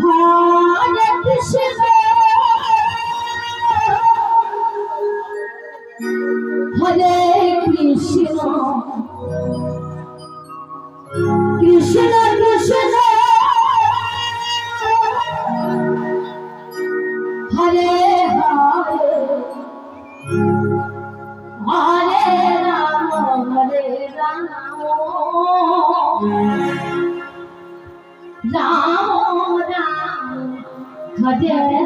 Hare Krishna Hare Krishna. Krishna Hare Hare